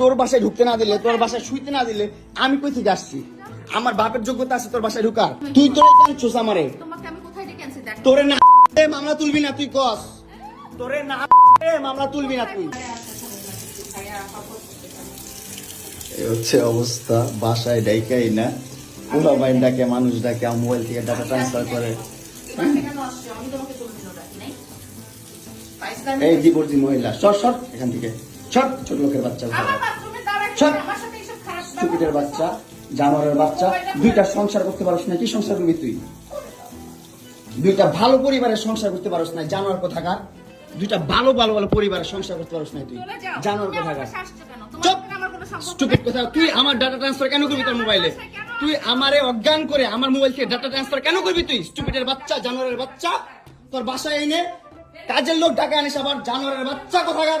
তোর বাসায় ঢুকতে না দিলে তোর বাসায় শুইতে না দিলে আমি কই থেকে আসছি? আমার বাপের যোগ্যতা আছে তোর বাসায় ঢুকার। তুই তোরে কেন আমারে। তোরে না মামলা তুলবি না তুই কস। তোরে না মামলা তুলবি না তুই। হচ্ছে অবস্থা বাসায় ডাইকাই না। পুরো বাইন ডাকে মানুষ ডাকে আমার মোবাইল থেকে ডাটা ট্রান্সফার করে। পাইসদামি এই ডিভোর্সি মহিলা সর সর এখান থেকে। সর ছোট লোকের বাচ্চা স্টুপিডের বাচ্চা জানোয়ারের বাচ্চা দুইটা সংসার করতে পারছ না কি সংসার করবি তুই? দুইটা ভালো পরিবারের সংসার করতে পারছ না জানোয়ার কথা কোথাকার? দুইটা ভালো ভালো ভালো পরিবারের সংসার করতে পারছ না তুই? জানোয়ার কোথাকার? চুপ! স্টুপিড কথা তুই আমার ডাটা ট্রান্সফার কেন করবি তোর মোবাইলে তুই আমারে অজ্ঞান করে আমার মোবাইল থেকে ডাটা ট্রান্সফার কেন করবি তুই? স্টুপিডের বাচ্চা জানোয়ারের বাচ্চা তোর বাসায় এনে কাজের লোক ডাকা আনিস আবার জানোয়ারের বাচ্চা কোথাকার?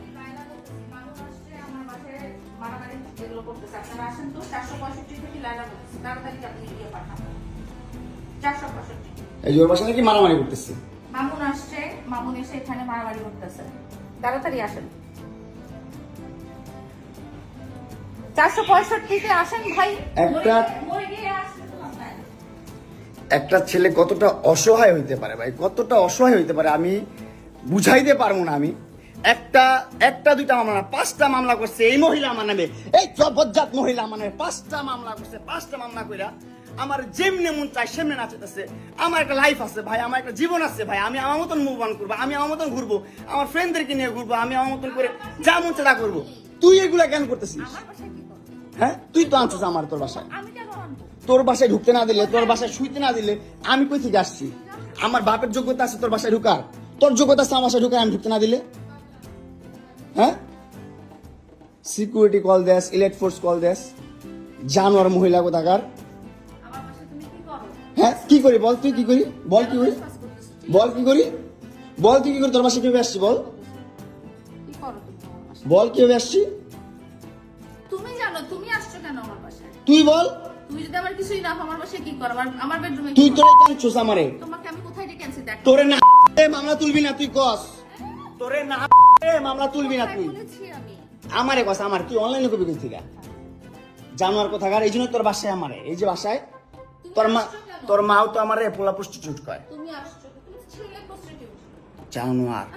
এগুলো করতেছে। আপনারা আসেন তো, 465 থেকে লাইনা করতেছে। তাড়াতাড়ি আপনি পাঠান। 465 এই জোর বাসা নাকি মারামারি করতেছি মামুন আসছে মামুন এসে এখানে মারামারি করতেছে তাড়াতাড়ি আসেন চারশো পঁয়ষট্টিতে আসেন ভাই একটা-। একটা ছেলে কতটা অসহায় হইতে পারে ভাই কতটা অসহায় হইতে পারে আমি বুঝাইতে পারব না আমি একটা একটা দুইটা মামলা না পাঁচটা মামলা করছে এই মহিলা আমার নামে। এই জবজ্জাত মহিলা আমার নামে পাঁচটা মামলা করছে পাঁচটা মামলা কইরা আমার যেমনে মন চায় সেমনে নাচতেছে আমার একটা লাইফ আছে ভাই আমার একটা জীবন আছে ভাই আমি আমার মতন মুভ অন করব আমি আমার মতন ঘুরবো আমার ফ্রেন্ডদেরকে নিয়ে ঘুরবো আমি আমার মতন করে যা মন চায় তা করব। তুই এগুলা কেন করতেছিস? হ্যাঁ? তুই তো আনছিস আমার তোর বাসায়। আমি কেন আনব? তোর বাসায় ঢুকতে না দিলে তোর বাসায় শুইতে না দিলে আমি কই থেকে আসছি? আমার বাপের যোগ্যতা আছে তোর বাসায় ঢুকার। তোর যোগ্যতা আছে আমার বাসায় ঢুকার আমি ঢুকতে না দিলে? হ্যাঁ? সিকিউরিটি কল দেস ইলেক্ট ফোর্স কল দেস। জানোয়ার মহিলা কোথাকার? আমার বাসায় তুমি কি করো? হ্যাঁ কি করি বল তুই কি করি? বল কি করি? বল কি করি? বল তুই কি করি? তোর বাসায় কীভাবে আসছি বল? তুমি বল কীভাবে আসছি? তুমি জানো তুমি আসছো কেন আমার বাসায়? তুই বল। তুমি যদি আমার কিছুই না আমার বাসায় কি করো? আমার- আমার বেডরুমে তুই তোরে কেন ছুস আমারে? তোমাকে আমি কোথায় ডেকে আনছি দেখ। তোরে না মামলা তুলবি না তুই কস। তোরে না মামলা তুলবি না তুই। আমারে কথা আমার কি অনলাইনে কবি কই থেকে জানোয়ার কোথাকার? এই জন্য তোর বাসায় আমারে। এই যে বাসায় তোর মা তোর মাও তো আমারে পোলা প্রস্টিটিউট কয়। জানোয়ার।